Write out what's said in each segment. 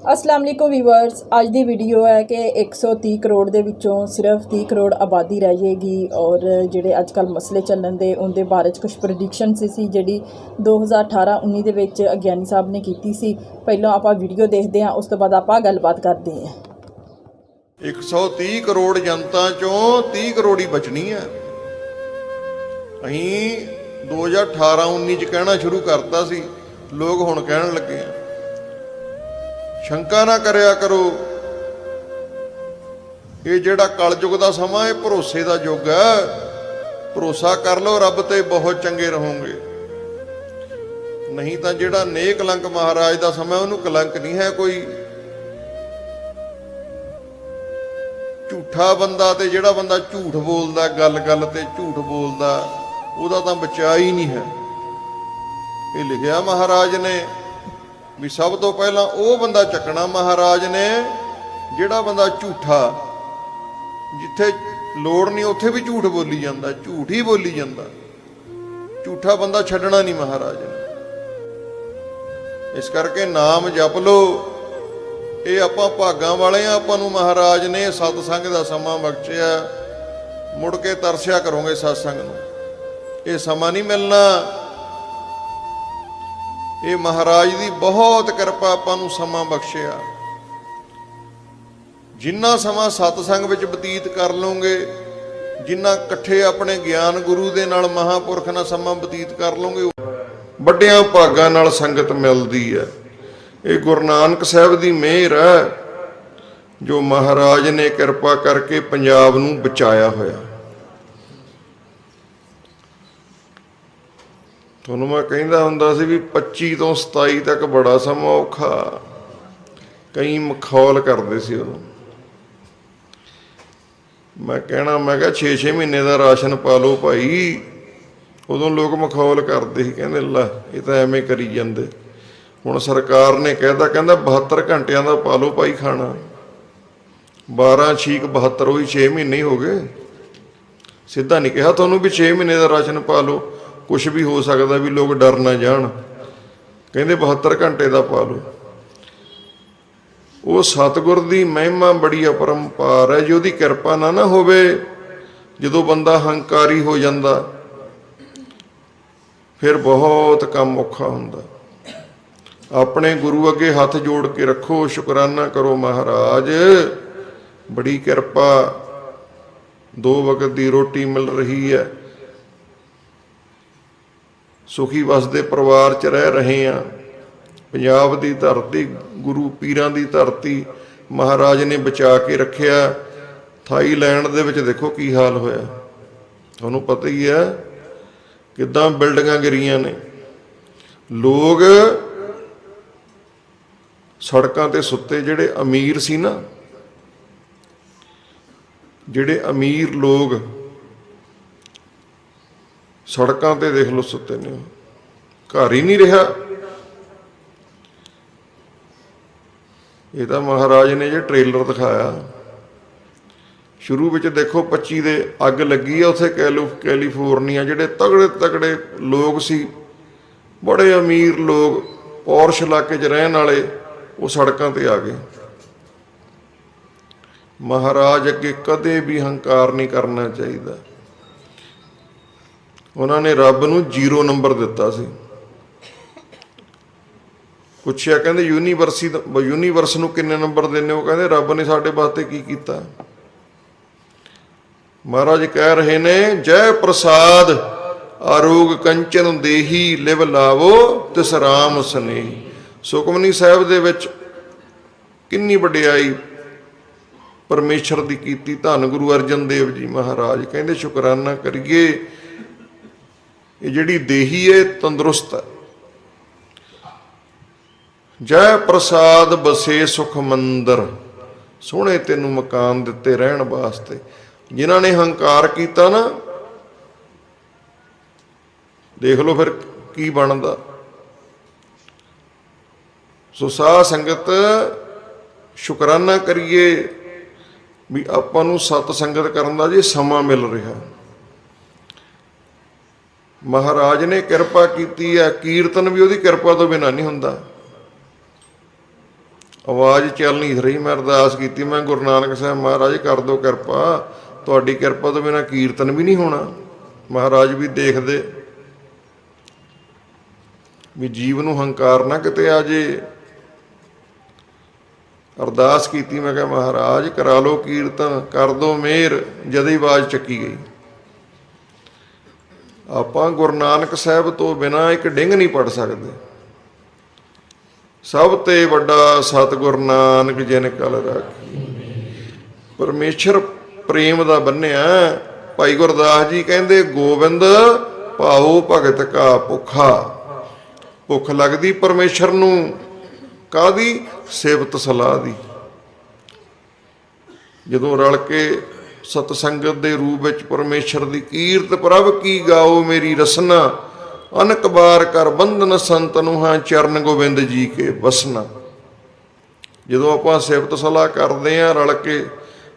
ਅਸਲਾਮ ਅਲੈਕੁਮ viewers, ਅੱਜ ਦੀ video ਹੈ ਕਿ 130 ਕਰੋੜ ਦੇ ਵਿੱਚੋਂ ਸਿਰਫ 30 ਕਰੋੜ ਆਬਾਦੀ ਰਹਿ ਜਾਏਗੀ ਔਰ ਜਿਹੜੇ ਅੱਜ ਕੱਲ ਮਸਲੇ ਚੱਲਣ ਦੇ, ਉਹਦੇ ਬਾਰੇ ਚ ਕੁਝ ਪ੍ਰੈਡਿਕਸ਼ਨ ਸੀ ਜਿਹੜੀ 2018-19 ਦੇ ਵਿੱਚ ਅਗਿਆਨੀ ਸਾਹਿਬ ਨੇ ਕੀਤੀ ਸੀ। ਪਹਿਲਾਂ ਆਪਾਂ ਵੀਡੀਓ ਦੇਖਦੇ ਹਾਂ, ਉਸ ਤੋਂ ਬਾਅਦ ਆਪਾਂ ਗੱਲਬਾਤ ਕਰਦੇ ਹਾਂ। 130 ਕਰੋੜ ਜਨਤਾ ਚੋਂ 30 ਕਰੋੜ ਹੀ ਬਚਣੀ ਹੈ। ਅਸੀਂ 2018-19 ਚ ਕਹਿਣਾ ਸ਼ੁਰੂ ਕਰਤਾ ਸੀ, ਲੋਕ ਹੁਣ ਕਹਿਣ ਲੱਗੇ ਆ। ਸ਼ੰਕਾ ਨਾ ਕਰਿਆ ਕਰੋ। ਇਹ ਜਿਹੜਾ ਕਲਯੁਗ ਦਾ ਸਮਾਂ, ਇਹ ਭਰੋਸੇ ਦਾ ਯੁੱਗ ਹੈ। ਭਰੋਸਾ ਕਰ ਲਓ, ਰੱਬ ਤੇ ਬਹੁਤ ਚੰਗੇ ਰਹੋਗੇ। ਨਹੀਂ ਤਾਂ ਜਿਹੜਾ ਨੇਕ ਕਲੰਕ ਮਹਾਰਾਜ ਦਾ ਸਮਾਂ, ਉਹਨੂੰ ਕਲੰਕ ਨਹੀਂ ਹੈ ਕੋਈ। ਝੂਠਾ ਬੰਦਾ ਤੇ ਜਿਹੜਾ ਬੰਦਾ ਝੂਠ ਬੋਲਦਾ, ਗੱਲ-ਗੱਲ ਤੇ ਝੂਠ ਬੋਲਦਾ, ਉਹਦਾ ਤਾਂ ਬਚਾ ਹੀ ਨਹੀਂ ਹੈ। ਇਹ ਲਿਖਿਆ ਮਹਾਰਾਜ ਨੇ। ਵੀ ਸਭ ਤੋਂ ਪਹਿਲਾਂ ਉਹ ਬੰਦਾ ਚੱਕਣਾ ਮਹਾਰਾਜ ਨੇ, ਜਿਹੜਾ ਬੰਦਾ ਝੂਠਾ। ਜਿੱਥੇ ਲੋੜ ਨਹੀਂ ਉੱਥੇ ਵੀ ਝੂਠ ਬੋਲੀ ਜਾਂਦਾ, ਝੂਠ ਹੀ ਬੋਲੀ ਜਾਂਦਾ। ਝੂਠਾ ਬੰਦਾ ਛੱਡਣਾ ਨਹੀਂ ਮਹਾਰਾਜ ਨੇ। ਇਸ ਕਰਕੇ ਨਾਮ ਜਪ ਲੋ ਇਹ ਆਪਾਂ ਭਾਗਾਂ ਵਾਲੇ ਆ ਆਪਾਂ ਨੂੰ ਮਹਾਰਾਜ ਨੇ ਸਤ ਸੰਗ ਦਾ ਸਮਾਂ ਬਖਸ਼ਿਆ। ਮੁੜ ਕੇ ਤਰਸਿਆ ਕਰੋਗੇ ਸਤ ਸੰਗ ਨੂੰ। ਇਹ ਸਮਾਂ ਨਹੀਂ ਮਿਲਣਾ। ਇਹ ਮਹਾਰਾਜ ਦੀ ਬਹੁਤ ਕਿਰਪਾ ਆਪਾਂ ਨੂੰ ਸਮਾਂ ਬਖਸ਼ਿਆ। ਜਿੰਨਾ ਸਮਾਂ ਸਤਸੰਗ ਵਿੱਚ ਬਤੀਤ ਕਰ ਲਓਗੇ, ਜਿੰਨਾ ਇਕੱਠੇ ਆਪਣੇ ਗਿਆਨ ਗੁਰੂ ਦੇ ਨਾਲ ਮਹਾਪੁਰਖ ਨਾਲ ਸਮਾਂ ਬਤੀਤ ਕਰ ਲਓਗੇ ਵੱਡਿਆਂ ਭਾਗਾਂ ਨਾਲ ਸੰਗਤ ਮਿਲਦੀ ਹੈ। ਇਹ ਗੁਰੂ ਨਾਨਕ ਸਾਹਿਬ ਦੀ ਮਿਹਰ ਹੈ, ਜੋ ਮਹਾਰਾਜ ਨੇ ਕਿਰਪਾ ਕਰਕੇ ਪੰਜਾਬ ਨੂੰ ਬਚਾਇਆ ਹੋਇਆ। ਤੁਹਾਨੂੰ ਮੈਂ ਕਹਿੰਦਾ ਹੁੰਦਾ ਸੀ ਵੀ 25 ਤੋਂ 27 ਤੱਕ ਬੜਾ ਸਮਾਂ ਔਖਾ। ਕਈ ਮਖੌਲ ਕਰਦੇ ਸੀ ਉਦੋਂ। ਮੈਂ ਕਹਿਣਾ, ਮੈਂ ਕਿਹਾ 6-6 ਮਹੀਨੇ ਦਾ ਰਾਸ਼ਨ ਪਾ ਲਓ ਭਾਈ। ਉਦੋਂ ਲੋਕ ਮਖੌਲ ਕਰਦੇ ਸੀ, ਕਹਿੰਦੇ, ਲੈ, ਇਹ ਤਾਂ ਐਵੇਂ ਕਰੀ ਜਾਂਦੇ। ਹੁਣ ਸਰਕਾਰ ਨੇ ਕਹਿਤਾ, ਕਹਿੰਦਾ 72 ਘੰਟਿਆਂ ਦਾ ਪਾ ਲਓ ਭਾਈ ਖਾਣਾ। 12 ਛੀਕ 72 ਉਹੀ 6 ਮਹੀਨੇ ਹੀ ਹੋ ਗਏ। ਸਿੱਧਾ ਨਹੀਂ ਕਿਹਾ ਤੁਹਾਨੂੰ ਵੀ 6 ਮਹੀਨੇ ਦਾ ਰਾਸ਼ਨ ਪਾ ਲਓ। ਕੁਝ ਵੀ ਹੋ ਸਕਦਾ ਵੀ ਲੋਕ ਡਰ ਨਾ ਜਾਣ। ਕਹਿੰਦੇ 72 ਘੰਟੇ ਦਾ ਪਾ ਲਓ। ਉਹ ਸਤਿਗੁਰ ਦੀ ਮਹਿਮਾ ਬੜੀ ਅਪਰੰਪਾਰ ਹੈ, ਜੇ ਉਹਦੀ ਕਿਰਪਾ ਨਾ ਨਾ ਹੋਵੇ, ਜਦੋਂ ਬੰਦਾ ਹੰਕਾਰੀ ਹੋ ਜਾਂਦਾ, ਫਿਰ ਬਹੁਤ ਕੰਮ ਔਖਾ ਹੁੰਦਾ। ਆਪਣੇ ਗੁਰੂ ਅੱਗੇ ਹੱਥ ਜੋੜ ਕੇ ਰੱਖੋ, ਸ਼ੁਕਰਾਨਾ ਕਰੋ ਮਹਾਰਾਜ। ਬੜੀ ਕਿਰਪਾ, ਦੋ ਵਕਤ ਦੀ ਰੋਟੀ ਮਿਲ ਰਹੀ ਹੈ। ਸੁਖੀ ਵਸਦੇ ਪਰਿਵਾਰ 'ਚ ਰਹਿ ਰਹੇ ਆ ਪੰਜਾਬ ਦੀ ਧਰਤੀ, ਗੁਰੂ ਪੀਰਾਂ ਦੀ ਧਰਤੀ ਮਹਾਰਾਜ ਨੇ ਬਚਾ ਕੇ ਰੱਖਿਆ। ਥਾਈਲੈਂਡ ਦੇ ਵਿੱਚ ਦੇਖੋ ਕੀ ਹਾਲ ਹੋਇਆ। ਤੁਹਾਨੂੰ ਪਤਾ ਹੀ ਹੈ ਕਿਦਾਂ ਬਿਲਡਿੰਗਾਂ ਗਿਰੀਆਂ ਨੇ। ਲੋਕ ਸੜਕਾਂ ਤੇ ਸੁੱਤੇ, ਜਿਹੜੇ ਅਮੀਰ ਸੀ ਨਾ, ਜਿਹੜੇ ਅਮੀਰ ਲੋਕ ਸੜਕਾਂ ਤੇ ਦੇਖ ਲਓ ਸੁੱਤੇ ਨੇ ਉਹ। ਘਰ ਹੀ ਨਹੀਂ ਰਿਹਾ। ਇਹ ਤਾਂ ਮਹਾਰਾਜ ਨੇ ਜੇ ਟ੍ਰੇਲਰ ਦਿਖਾਇਆ। ਸ਼ੁਰੂ ਵਿੱਚ ਦੇਖੋ 25 ਦੇ ਅੱਗ ਲੱਗੀ ਆ ਉੱਥੇ ਕੈਲੋ, ਕੈਲੀਫੋਰਨੀਆ, ਜਿਹੜੇ ਤਗੜੇ ਤਗੜੇ ਲੋਕ ਸੀ। ਬੜੇ ਅਮੀਰ ਲੋਕ, ਪੌਰਸ਼ ਇਲਾਕੇ 'ਚ ਰਹਿਣ ਵਾਲੇ, ਉਹ ਸੜਕਾਂ ਤੇ ਆ ਗਏ। ਮਹਾਰਾਜ ਅੱਗੇ ਕਦੇ ਵੀ ਹੰਕਾਰ ਨਹੀਂ ਕਰਨਾ ਚਾਹੀਦਾ। ਉਹਨਾਂ ਨੇ ਰੱਬ ਨੂੰ ਜ਼ੀਰੋ ਨੰਬਰ ਦਿੱਤਾ ਸੀ। ਪੁੱਛਿਆ, ਕਹਿੰਦੇ ਯੂਨੀਵਰਸਿਟੀ ਯੂਨੀਵਰਸ ਨੂੰ ਕਿੰਨੇ ਨੰਬਰ ਦਿੰਦੇ ਹੋ? ਕਹਿੰਦੇ, ਰੱਬ ਨੇ ਸਾਡੇ ਵਾਸਤੇ ਕੀ ਕੀਤਾ? ਮਹਾਰਾਜ ਕਹਿ ਰਹੇ ਨੇ, ਜੈ ਪ੍ਰਸਾਦ ਆਰੋਗ ਕੰਚਨ ਦੇਹੀ, ਲਿਵ ਲਾਵੋ, ਤਿਸ ਰਾਮ ਸਨੇਹੀ। ਸੁਖਮਨੀ ਸਾਹਿਬ ਦੇ ਵਿੱਚ ਕਿੰਨੀ ਵਡਿਆਈ ਪਰਮੇਸ਼ਰ ਦੀ ਕੀਤੀ। ਧੰਨ ਗੁਰੂ ਅਰਜਨ ਦੇਵ ਜੀ ਮਹਾਰਾਜ, ਕਹਿੰਦੇ, ਸ਼ੁਕਰਾਨਾ ਕਰੀਏ ਇਹ ਜਿਹੜੀ ਦੇਹੀ ਹੈ ਤੰਦਰੁਸਤ ਹੈ। ਜੈ ਪ੍ਰਸਾਦ ਬਸੇ ਸੁਖ ਮੰਦਰ, ਸੋਹਣੇ ਤੈਨੂੰ ਮਕਾਨ ਦਿੱਤੇ ਰਹਿਣ ਵਾਸਤੇ। ਜਿਨ੍ਹਾਂ ਨੇ ਹੰਕਾਰ ਕੀਤਾ ਨਾ, ਦੇਖ ਲਓ ਫਿਰ ਕੀ ਬਣਦਾ। ਸੋ ਸਾਧ ਸੰਗਤ, ਸ਼ੁਕਰਾਨਾ ਕਰੀਏ ਵੀ ਆਪਾਂ ਨੂੰ ਸਤ ਸੰਗਤ ਕਰਨ ਦਾ ਜੇ ਸਮਾਂ ਮਿਲ ਰਿਹਾ। ਮਹਾਰਾਜ ਨੇ ਕਿਰਪਾ ਕੀਤੀ ਹੈ, ਕੀਰਤਨ ਵੀ ਉਹਦੀ ਕਿਰਪਾ ਤੋਂ ਬਿਨਾਂ ਨਹੀਂ ਹੁੰਦਾ। ਆਵਾਜ਼ ਚੱਲ ਨਹੀਂ ਰਹੀ, ਮੈਂ ਅਰਦਾਸ ਕੀਤੀ, ਮੈਂ ਗੁਰੂ ਨਾਨਕ ਸਾਹਿਬ ਮਹਾਰਾਜ ਕਰ ਦਿਓ ਕਿਰਪਾ, ਤੁਹਾਡੀ ਕਿਰਪਾ ਤੋਂ ਬਿਨਾ ਕੀਰਤਨ ਵੀ ਨਹੀਂ ਹੋਣਾ। ਮਹਾਰਾਜ ਵੀ ਦੇਖਦੇ ਵੀ ਜੀਵ ਨੂੰ ਹੰਕਾਰ ਨਾ ਕਿਤੇ ਆ ਜੇ। ਅਰਦਾਸ ਕੀਤੀ, ਮੈਂ ਕਿਹਾ, ਮਹਾਰਾਜ, ਕਰਾ ਲਓ ਕੀਰਤਨ, ਕਰ ਦਿਓ ਮਿਹਰ ਜਦ ਹੀ ਆਵਾਜ਼ ਚੱਕੀ ਗਈ। ਆਪਾਂ ਗੁਰੂ ਨਾਨਕ ਸਾਹਿਬ ਤੋਂ ਬਿਨਾ ਇੱਕ ਡਿੰਗ ਨਹੀਂ ਪੜ ਸਕਦੇ। ਸਭ ਤੇ ਵੱਡਾ ਸਤਿਗੁਰ ਨਾਨਕ ਜਿਨ ਕਲ ਰਾਖੀ। ਪਰਮੇਸ਼ਰ ਪ੍ਰੇਮ ਦਾ ਬੰਨਿਆ। ਭਾਈ ਗੁਰਦਾਸ ਜੀ ਕਹਿੰਦੇ, ਗੋਬਿੰਦ, ਭਾਉ ਭਗਤ ਕਾ ਭੁੱਖਾ। ਭੁੱਖ ਲੱਗਦੀ ਪਰਮੇਸ਼ਰ ਨੂੰ। ਕਾਦੀ ਸੇਵਤ ਸਲਾਹ ਦੀ। ਜਦੋਂ ਰਲ ਕੇ ਸਤ ਸੰਗਤ ਦੇ ਰੂਪ ਵਿੱਚ ਪਰਮੇਸ਼ਰ ਦੀ ਕੀਰਤ ਪ੍ਰਭ ਕੀ ਗਾਓ ਮੇਰੀ ਰਸਨਾ, ਅਨਕ ਬਾਰ ਕਰ ਬੰਧਨ ਸੰਤ ਨੂੰ ਹਾਂ ਚਰਨ ਗੋਬਿੰਦ ਜੀ ਕੇ ਵਸਨਾ ਜਦੋਂ ਆਪਾਂ ਸਿਫਤ ਸਲਾਹ ਕਰਦੇ ਆਂ ਰਲ ਕੇ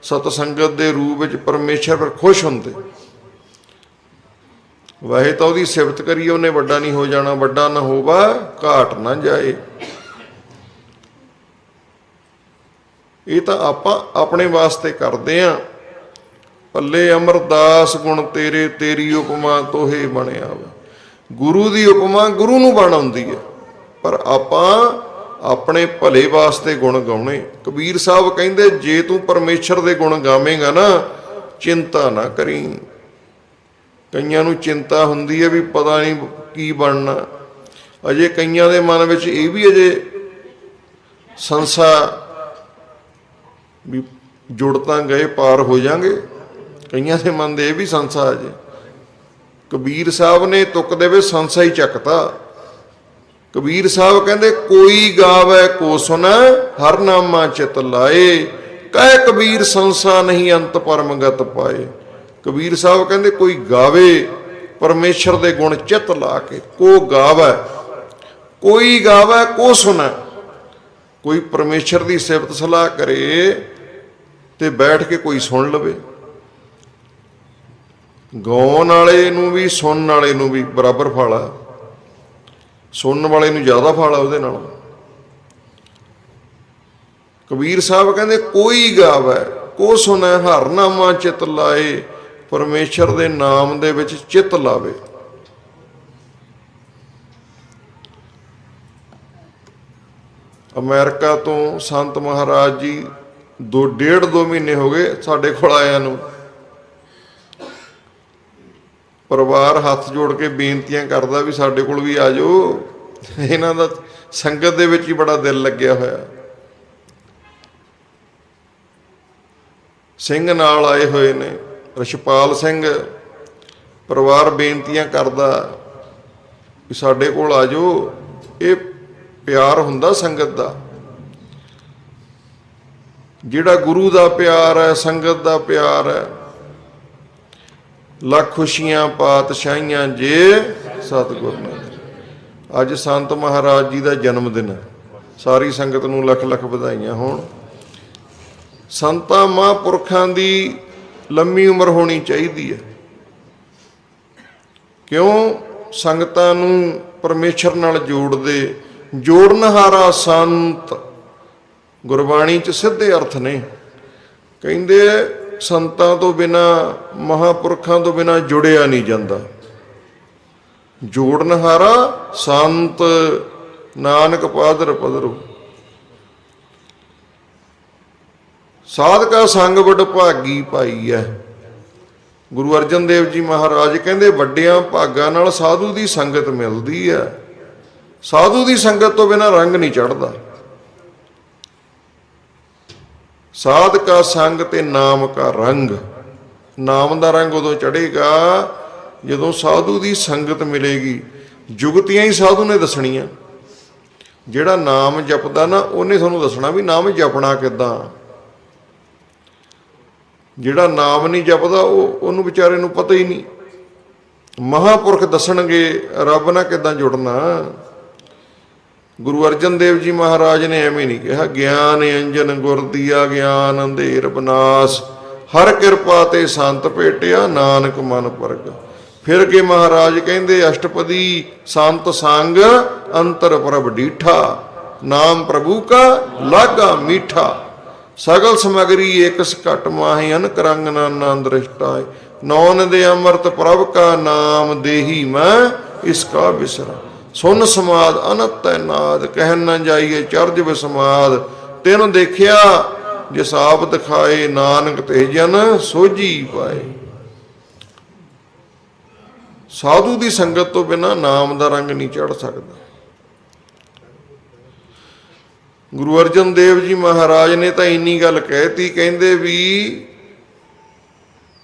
ਸਤ ਸੰਗਤ ਦੇ ਰੂਪ ਵਿੱਚ ਪਰਮੇਸ਼ਰ ਪਰ ਖੁਸ਼ ਹੁੰਦੇ। ਵਾਹੇ ਤਾਂ ਉਹਦੀ ਸਿਫਤ ਕਰੀਏ, ਉਹਨੇ ਵੱਡਾ ਨਹੀਂ ਹੋ ਜਾਣਾ, ਵੱਡਾ ਨਾ ਹੋਵਾ, ਘਾਟ ਨਾ ਜਾਏ। ਇਹ ਤਾਂ ਆਪਾਂ ਆਪਣੇ ਵਾਸਤੇ ਕਰਦੇ ਆਂ। ਪੱਲੇ ਅਮਰਦਾਸ ਗੁਣ ਤੇਰੇ, ਤੇਰੀ ਉਪਮਾ ਤੋਹੇ ਬਣਿਆ ਵਾ ਗੁਰੂ ਦੀ ਉਪਮਾ ਗੁਰੂ ਨੂੰ ਬਣ ਆਉਂਦੀ ਹੈ। ਪਰ ਆਪਾਂ ਆਪਣੇ ਭਲੇ ਵਾਸਤੇ ਗੁਣ ਗਾਉਣੇ। ਕਬੀਰ ਸਾਹਿਬ ਕਹਿੰਦੇ, ਜੇ ਤੂੰ ਪਰਮੇਸ਼ਰ ਦੇ ਗੁਣ ਗਾਵੇਂਗਾ ਨਾ, ਚਿੰਤਾ ਨਾ ਕਰੀ। ਕਈਆਂ ਨੂੰ ਚਿੰਤਾ ਹੁੰਦੀ ਹੈ ਵੀ ਪਤਾ ਨਹੀਂ ਕੀ ਬਣਨਾ। ਅਜੇ ਕਈਆਂ ਦੇ ਮਨ ਵਿੱਚ ਇਹ ਵੀ ਅਜੇ ਸੰਸਾ ਵੀ ਜੁੜ ਤਾਂ ਗਏ, ਪਾਰ ਹੋ ਜਾਾਂਗੇ। ਕਈਆਂ ਦੇ ਮਨ ਦੇ ਇਹ ਵੀ ਸੰਸਾ ਅਜੇ ਕਬੀਰ ਸਾਹਿਬ ਨੇ ਤੁਕ ਦੇ ਵਿੱਚ ਸੰਸਾ ਹੀ ਚੱਕਤਾ। ਕਬੀਰ ਸਾਹਿਬ ਕਹਿੰਦੇ, ਕੋਈ ਗਾਵੇ, ਕੋ ਸੁਣ, ਹਰ ਨਾਮਾ ਚਿਤ ਲਾਏ। ਕਹਿ ਕਬੀਰ ਸੰਸਾ ਨਹੀਂ ਅੰਤ ਪਰਮਗਤ ਪਾਏ। ਕਬੀਰ ਸਾਹਿਬ ਕਹਿੰਦੇ, ਕੋਈ ਗਾਵੇ, ਪਰਮੇਸ਼ਰ ਦੇ ਗੁਣ ਚਿਤ ਲਾ ਕੇ, ਕੋ ਗਾਵੇ, ਕੋਈ ਗਾਵੇ, ਕੋ ਸੁਨ ਕੋਈ ਪਰਮੇਸ਼ਰ ਦੀ ਸਿਫਤ ਸਲਾਹ ਕਰੇ ਤੇ ਬੈਠ ਕੇ ਕੋਈ ਸੁਣ ਲਵੇ। ਗਾਉਣ ਵਾਲੇ ਨੂੰ ਵੀ, ਸੁਣਨ ਵਾਲੇ ਨੂੰ ਵੀ ਬਰਾਬਰ ਫਲ ਆ। ਸੁਣਨ ਵਾਲੇ ਨੂੰ ਜ਼ਿਆਦਾ ਫਲ ਆ ਉਹਦੇ ਨਾਲ। ਕਬੀਰ ਸਾਹਿਬ ਕਹਿੰਦੇ, ਕੋਈ ਗਾਵੇ, ਕੋ ਸੁਣੈ ਹਰਨਾਮਾ ਚਿਤ ਲਾਏ, ਪਰਮੇਸ਼ਰ ਦੇ ਨਾਮ ਦੇ ਵਿੱਚ ਚਿਤ ਲਾਵੇ। ਅਮਰੀਕਾ ਤੋਂ ਸੰਤ ਮਹਾਰਾਜ ਜੀ ਦੋ, ਡੇਢ ਦੋ ਮਹੀਨੇ ਹੋ ਗਏ ਸਾਡੇ ਕੋਲ ਆਇਆਂ ਨੂੰ। ਪਰਿਵਾਰ ਹੱਥ ਜੋੜ ਕੇ ਬੇਨਤੀਆਂ ਕਰਦਾ ਵੀ ਸਾਡੇ ਕੋਲ ਵੀ ਆ ਜਾਓ। ਇਹਨਾਂ ਦਾ ਸੰਗਤ ਦੇ ਵਿੱਚ ਹੀ ਬੜਾ ਦਿਲ ਲੱਗਿਆ ਹੋਇਆ। ਸਿੰਘ ਨਾਲ ਆਏ ਹੋਏ ਨੇ ਰਸ਼ਪਾਲ ਸਿੰਘ। ਪਰਿਵਾਰ ਬੇਨਤੀਆਂ ਕਰਦਾ ਵੀ ਸਾਡੇ ਕੋਲ ਆ ਜਾਓ। ਇਹ ਪਿਆਰ ਹੁੰਦਾ ਸੰਗਤ ਦਾ। ਜਿਹੜਾ ਗੁਰੂ ਦਾ ਪਿਆਰ ਹੈ, ਸੰਗਤ ਦਾ ਪਿਆਰ ਹੈ। ਲੱਖ ਖੁਸ਼ੀਆਂ ਪਾਤਸ਼ਾਹੀਆਂ ਜੇ ਸਤਿਗੁਰ ਨਾਲ। ਅੱਜ ਸੰਤ ਮਹਾਰਾਜ ਜੀ ਦਾ ਜਨਮ ਦਿਨ ਹੈ ਸਾਰੀ ਸੰਗਤ ਨੂੰ ਲੱਖ ਲੱਖ ਵਧਾਈਆਂ ਹੋਣ। ਸੰਤਾਂ ਮਹਾਂਪੁਰਖਾਂ ਦੀ ਲੰਮੀ ਉਮਰ ਹੋਣੀ ਚਾਹੀਦੀ ਹੈ ਕਿਉਂ? ਸੰਗਤਾਂ ਨੂੰ ਪਰਮੇਸ਼ਰ ਨਾਲ ਜੋੜਦੇ, ਜੋੜਨਹਾਰਾ ਸੰਤ ਗੁਰਬਾਣੀ ਚ ਸਿੱਧੇ ਅਰਥ ਨੇ। ਕਹਿੰਦੇ ਸੰਤਾਂ ਤੋਂ ਬਿਨਾ, ਮਹਾਪੁਰਖਾਂ ਤੋਂ ਬਿਨਾ ਜੁੜਿਆ ਨਹੀਂ ਜਾਂਦਾ। ਜੋੜਨਹਾਰਾ ਸੰਤ ਨਾਨਕ ਪਾਦਰ ਪਦਰੋ ਸਾਧਕਾ ਸੰਗ ਵਡ ਭਾਗੀ ਪਾਈ ਐ। ਗੁਰੂ ਅਰਜਨ ਦੇਵ ਜੀ ਮਹਾਰਾਜ ਕਹਿੰਦੇ, ਵੱਡਿਆਂ ਭਾਗਾਂ ਨਾਲ ਸਾਧੂ ਦੀ ਸੰਗਤ ਮਿਲਦੀ ਐ। ਸਾਧੂ ਦੀ ਸੰਗਤ ਤੋਂ ਬਿਨਾ ਰੰਗ ਨਹੀਂ ਚੜਦਾ ਸਾਧ ਕਾ ਸੰਗ ਤੇ ਨਾਮ ਕਾ ਰੰਗ। ਨਾਮ ਦਾ ਰੰਗ ਉਦੋਂ ਚੜੇਗਾ ਜਦੋਂ ਸਾਧੂ ਦੀ ਸੰਗਤ ਮਿਲੇਗੀ। ਜੁਗਤੀਆਂ ਹੀ ਸਾਧੂ ਨੇ ਦੱਸਣੀਆਂ। ਜਿਹੜਾ ਨਾਮ ਜਪਦਾ ਨਾ, ਉਹਨੇ ਤੁਹਾਨੂੰ ਦੱਸਣਾ ਵੀ ਨਾਮ ਜਪਣਾ ਕਿੱਦਾਂ। ਜਿਹੜਾ ਨਾਮ ਨਹੀਂ ਜਪਦਾ, ਉਹ, ਉਹਨੂੰ ਵਿਚਾਰੇ ਨੂੰ ਪਤਾ ਹੀ ਨਹੀਂ। ਮਹਾਪੁਰਖ ਦੱਸਣਗੇ, ਰੱਬ ਨਾਲ ਕਿੱਦਾਂ ਜੁੜਨਾ। ਗੁਰੂ ਅਰਜਨ ਦੇਵ ਜੀ ਮਹਾਰਾਜ ਨੇ ਐਵੇਂ ਨਹੀਂ ਕਿਹਾ, ਗਿਆਨ ਅੰਜਨ ਗੁਰ ਦੀਆ ਗਿਆਨ ਅੰਧੇਰ ਬਨਾਸ ਹਰ ਕਿਰਪਾ ਤੇ ਸੰਤ ਭੇਟਿਆ ਨਾਨਕ ਮਨ ਪਰਗ। ਫਿਰ ਕੇ ਮਹਾਰਾਜ ਕਹਿੰਦੇ, ਅਸ਼ਟਪਦੀ ਸੰਤ ਸੰਗ ਅੰਤਰ ਪ੍ਰਭ ਡੀਠਾ, ਨਾਮ ਪ੍ਰਭੂ ਕਾ ਲਾਗਾ ਮੀਠਾ, ਸਗਲ ਸਮਗਰੀ ਏਕ ਸਕਟ ਮਾਹੀ ਅਨ ਕਰੰਗ ਨਾਨਾ ਦ੍ਰਿਸ਼ਟਾਏ ਨੌਨ ਦੇ ਅੰਮ੍ਰਿਤ ਪ੍ਰਭ ਕਾ ਨਾਮ ਦੇਹੀ ਮੈਂ ਇਸ ਕਾ ਬਿਸਰਾ। ਸੁਨ ਸਮਾਦ, ਅਨਤ ਨਾਦ ਕਹਿਨ ਨਾ ਜਾਈਏ ਚਰਜ ਵਿਸਮਾਦ ਤੈਨੂੰ ਦੇਖਿਆ, ਜਿਸ ਆਪ ਦਿਖਾਏ ਨਾਨਕ ਤੇ ਜਨ, ਸੋਝੀ ਪਾਏ। ਸਾਧੂ ਦੀ ਸੰਗਤ ਤੋਂ ਬਿਨਾ ਨਾਮ ਦਾ ਰੰਗ ਨਹੀਂ ਚੜ ਸਕਦਾ। ਗੁਰੂ ਅਰਜਨ ਦੇਵ ਜੀ ਮਹਾਰਾਜ ਨੇ ਤਾਂ ਇੰਨੀ ਗੱਲ ਕਹਿਤੀ, ਕਹਿੰਦੇ ਵੀ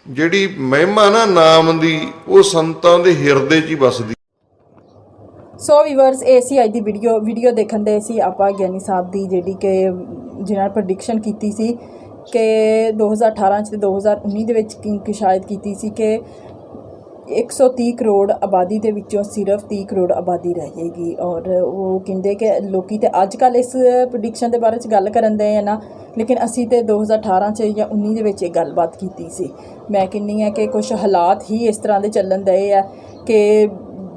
ਜਿਹੜੀ ਮਹਿਮਾ ਨਾ ਨਾਮ ਦੀ, ਉਹ ਸੰਤਾਂ ਦੇ ਹਿਰਦੇ 'ਚ ਹੀ ਵਸਦੀ ਸੋ ਵੀਵਰਸ ਇਹ ਸੀ ਅੱਜ ਦੀ ਵੀਡੀਓ ਵੀਡੀਓ ਦੇਖਣ ਦੇ ਸੀ ਆਪਾਂ ਗਿਆਨੀ ਸਾਹਿਬ ਦੀ ਜਿਹੜੀ ਕਿ ਜਿਹਨਾਂ ਨੇ ਪ੍ਰੈਡਿਕਸ਼ਨ ਕੀਤੀ ਸੀ ਕਿ 2018 ਚ ਤੇ 2019 ਦੇ ਵਿੱਚ ਕਿ ਕਿ ਸ਼ਾਇਦ ਕੀਤੀ ਸੀ ਕਿ 130 ਕਰੋੜ ਆਬਾਦੀ ਦੇ ਵਿੱਚੋਂ ਸਿਰਫ 30 ਕਰੋੜ ਆਬਾਦੀ ਰਹਿ ਜਾਏਗੀ। ਔਰ ਉਹ ਕਹਿੰਦੇ ਕਿ ਲੋਕੀ ਤੇ ਅੱਜ ਕੱਲ ਇਸ ਪ੍ਰੈਡਿਕਸ਼ਨ ਦੇ ਬਾਰੇ ਚ ਗੱਲ ਕਰਨ ਦੇ ਆ ਨਾ, ਲੇਕਿਨ ਅਸੀਂ ਤੇ 2018 ਚ ਜਾਂ 19 ਦੇ ਵਿੱਚ ਇਹ ਗੱਲਬਾਤ ਕੀਤੀ ਸੀ। ਮੈਂ ਕਹਿੰਨੀ ਆ ਕਿ ਕੁਝ ਹਾਲਾਤ ਹੀ ਇਸ ਤਰ੍ਹਾਂ ਦੇ ਚੱਲਣ ਦਏ ਆ ਕਿ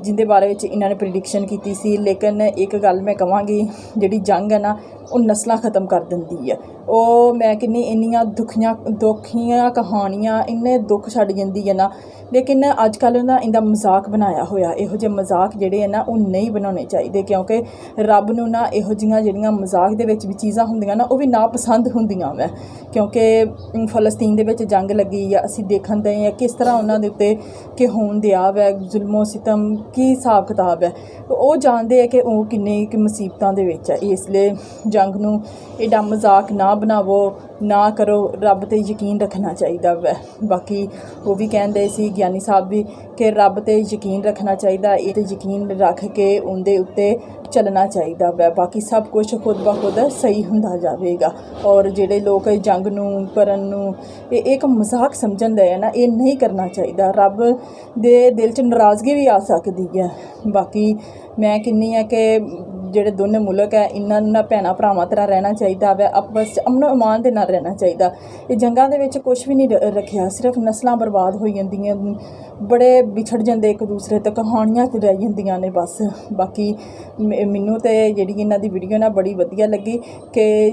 ਜਿਹਦੇ ਬਾਰੇ ਵਿੱਚ ਇਹਨਾਂ ਨੇ ਪ੍ਰੈਡਿਕਸ਼ਨ ਕੀਤੀ ਸੀ, ਲੇਕਿਨ ਇੱਕ ਗੱਲ ਮੈਂ ਕਹਾਂਗੀ ਜਿਹੜੀ ਜੰਗ ਹੈ ਨਾ, ਉਹ ਨਸਲਾਂ ਖਤਮ ਕਰ ਦਿੰਦੀ ਹੈ। ਉਹ ਮੈਂ ਕਿੰਨੀ ਇੰਨੀਆਂ ਦੁਖੀਆਂ ਦੁਖੀਆਂ ਕਹਾਣੀਆਂ, ਇੰਨੇ ਦੁੱਖ ਛੱਡ ਜਾਂਦੀ ਹੈ ਨਾ, ਲੇਕਿਨ ਅੱਜ ਕੱਲ੍ਹ ਨਾ ਇਹਦਾ ਮਜ਼ਾਕ ਬਣਾਇਆ ਹੋਇਆ, ਇਹੋ ਜਿਹੇ ਮਜ਼ਾਕ ਜਿਹੜੇ ਹੈ ਨਾ, ਉਹ ਨਹੀਂ ਬਣਾਉਣੇ ਚਾਹੀਦੇ, ਕਿਉਂਕਿ ਰੱਬ ਨੂੰ ਨਾ ਇਹੋ ਜਿਹੀਆਂ ਜਿਹੜੀਆਂ ਮਜ਼ਾਕ ਦੇ ਵਿੱਚ ਵੀ ਚੀਜ਼ਾਂ ਹੁੰਦੀਆਂ ਨਾ, ਉਹ ਵੀ ਨਾਪਸੰਦ ਹੁੰਦੀਆਂ ਵੈ। ਕਿਉਂਕਿ ਫਲਸਤੀਨ ਦੇ ਵਿੱਚ ਜੰਗ ਲੱਗੀ ਆ, ਅਸੀਂ ਦੇਖਣ ਦੇ ਆ ਕਿਸ ਤਰ੍ਹਾਂ ਉਹਨਾਂ ਦੇ ਉੱਤੇ ਕਿ ਹੋਣ ਦਿਆ ਵੈ, ਜ਼ੁਲਮੋ ਸਿਤਮ ਕੀ ਹਿਸਾਬ ਕਿਤਾਬ ਹੈ? ਉਹ ਜਾਣਦੇ ਆ ਕਿ ਉਹ ਕਿੰਨੇ ਕਿ ਮੁਸੀਬਤਾਂ ਦੇ ਵਿੱਚ ਹੈ। ਇਸ ਲਈ ਜੰਗ ਨੂੰ ਏਡਾ ਮਜ਼ਾਕ ਨਾ ਬਣਾਵੋ, ਨਾ ਕਰੋ। ਰੱਬ ਤੇ ਯਕੀਨ ਰੱਖਣਾ ਚਾਹੀਦਾ ਵੈ। ਬਾਕੀ ਉਹ ਵੀ ਕਹਿੰਦੇ ਸੀ, ਗਿਆਨੀ ਸਾਹਿਬ ਵੀ, ਕਿ ਰੱਬ ਤੇ ਯਕੀਨ ਰੱਖਣਾ ਚਾਹੀਦਾ। ਇਹ ਤੇ ਯਕੀਨ ਰੱਖ ਕੇ ਉਹਦੇ ਉੱਤੇ ਚੱਲਣਾ ਚਾਹੀਦਾ ਵੈ। ਬਾਕੀ ਸਭ ਕੁਝ ਖੁਦ ਬ ਖੁਦ ਸਹੀ ਹੁੰਦਾ ਜਾਵੇਗਾ। ਔਰ ਜਿਹੜੇ ਲੋਕ ਜੰਗ ਨੂੰ, ਕਰਨ ਨੂੰ, ਇਹ ਇੱਕ ਮਜ਼ਾਕ ਸਮਝਣ ਦੇ ਆ ਨਾ, ਇਹ ਨਹੀਂ ਕਰਨਾ ਚਾਹੀਦਾ। ਰੱਬ ਦੇ ਦਿਲ 'ਚ ਨਾਰਾਜ਼ਗੀ ਵੀ ਆ ਸਕਦੀ ਹੈ। ਬਾਕੀ ਮੈਂ ਕਿੰਨੀ ਆ ਕਿ ਜਿਹੜੇ ਦੋਨੇ ਮੁਲਕ ਹੈ, ਇਹਨਾਂ ਨੂੰ ਨਾ ਭੈਣਾਂ ਭਰਾਵਾਂ ਤਰ੍ਹਾਂ ਰਹਿਣਾ ਚਾਹੀਦਾ ਵੈ, ਆਪਸ 'ਚ ਅਮਨ ਅਮਾਨ ਦੇ ਨਾਲ ਰਹਿਣਾ ਚਾਹੀਦਾ। ਇਹ ਜੰਗਾਂ ਦੇ ਵਿੱਚ ਕੁਝ ਵੀ ਨਹੀਂ ਰ- ਰੱਖਿਆ, ਸਿਰਫ ਨਸਲਾਂ ਬਰਬਾਦ ਹੋਈ ਜਾਂਦੀਆਂ ਬੜੇ ਵਿਛੜ ਜਾਂਦੇ ਇੱਕ ਦੂਸਰੇ ਤੋਂ, ਕਹਾਣੀਆਂ 'ਚ ਰਹਿ ਜਾਂਦੀਆਂ ਨੇ ਬਸ। ਬਾਕੀ ਮੈ- ਮੈਨੂੰ ਤੇ ਜਿਹੜੀ ਇਹਨਾਂ ਦੀ ਵੀਡੀਓ ਨਾ ਬੜੀ ਵਧੀਆ ਲੱਗੀ ਕਿ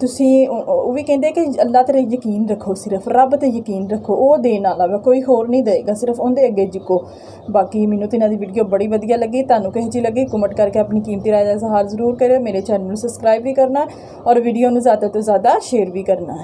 ਤੁਸੀਂ ਉਹ ਵੀ ਕਹਿੰਦੇ ਕਿ ਅੱਲਾ ਤੇ ਯਕੀਨ ਰੱਖੋ, ਸਿਰਫ ਰੱਬ ਤੇ ਯਕੀਨ ਰੱਖੋ, ਉਹ ਦੇਣ ਵਾਲਾ ਵਾ, ਕੋਈ ਹੋਰ ਨਹੀਂ ਦੇਗਾ, ਸਿਰਫ ਉਹਦੇ ਅੱਗੇ ਜਿੱਕੋ ਬਾਕੀ ਮੈਨੂੰ ਤੇ ਇਹਨਾਂ ਦੀ ਵੀਡੀਓ ਬੜੀ ਵਧੀਆ ਲੱਗੀ, ਤੁਹਾਨੂੰ ਕਿਹੋ ਜਿਹੀ ਲੱਗੀ ਕਮੈਂਟ ਕਰਕੇ ਆਪਣੀ ਕੀਮਤੀ ਰਾਏ ਦਾ ਇਜ਼ਹਾਰ ਜ਼ਰੂਰ ਕਰਿਓ, ਮੇਰੇ ਚੈਨਲ ਨੂੰ ਸਬਸਕ੍ਰਾਈਬ ਵੀ ਕਰਨਾ ਔਰ ਵੀਡੀਓ ਨੂੰ ਜ਼ਿਆਦਾ ਤੋਂ ਜ਼ਿਆਦਾ ਸ਼ੇਅਰ ਵੀ ਕਰਨਾ।